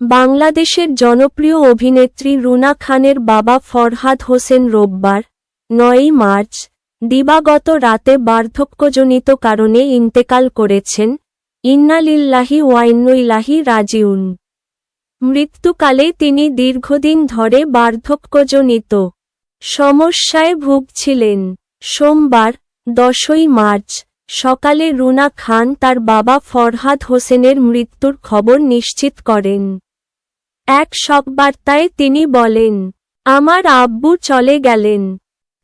বাংলাদেশের জনপ্রিয় অভিনেত্রী রুনা খানের বাবা ফরহাদ হোসেন রোববার, নয়ই মার্চ, দিবাগত রাতে বার্ধক্যজনিত কারণে ইন্তেকাল করেছেন ইন্নালিল্লাহি ওয়াইন্নুইলাহি রাজিউন। মৃত্যুকালে তিনি দীর্ঘদিন ধরে বার্ধক্যজনিত সমস্যায় ভুগছিলেন। সোমবার, দশই মার্চ, সকালে রুনা খান তার বাবা ফরহাদ হোসেনের মৃত্যুর খবর নিশ্চিত করেন। এক শকবার্তায় তিনি বলেন, আমার আব্বু চলে গেলেন।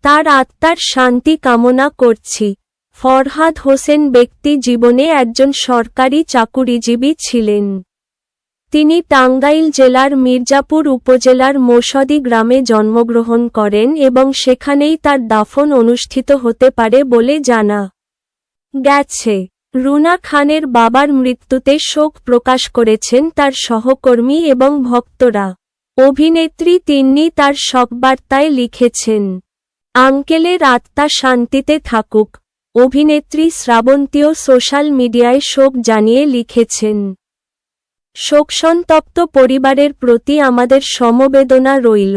তার আত্মার শান্তি কামনা করছি। ফরহাদ হোসেন ব্যক্তি জীবনে একজন সরকারি চাকুরিজীবী ছিলেন। তিনি টাঙ্গাইল জেলার মির্জাপুর উপজেলার মোসদি গ্রামে জন্মগ্রহণ করেন এবং সেখানেই তার দাফন অনুষ্ঠিত হতে পারে বলে জানা গেছে। রুনা খানের বাবার মৃত্যুতে শোক প্রকাশ করেছেন তার সহকর্মী এবং ভক্তরা। অভিনেত্রী তিন্নি তার শকবার্তায় লিখেছেন, আঙ্কেলের আত্মা শান্তিতে থাকুক অভিনেত্রী শ্রাবন্তীও সোশ্যাল মিডিয়ায় শোক জানিয়ে লিখেছেন। শোকসন্তপ্ত পরিবারের প্রতি আমাদের সমবেদনা রইল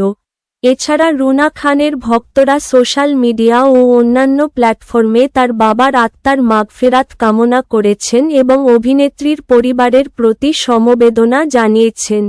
এছাড়া রুনা খানের ভক্তরা সোশ্যাল মিডিয়া ও অন্যান্য প্ল্যাটফর্মে তার বাবার আত্মার মাগফেরাত কামনা করেছেন এবং অভিনেত্রীর পরিবারের প্রতি সমবেদনা জানিয়েছেন।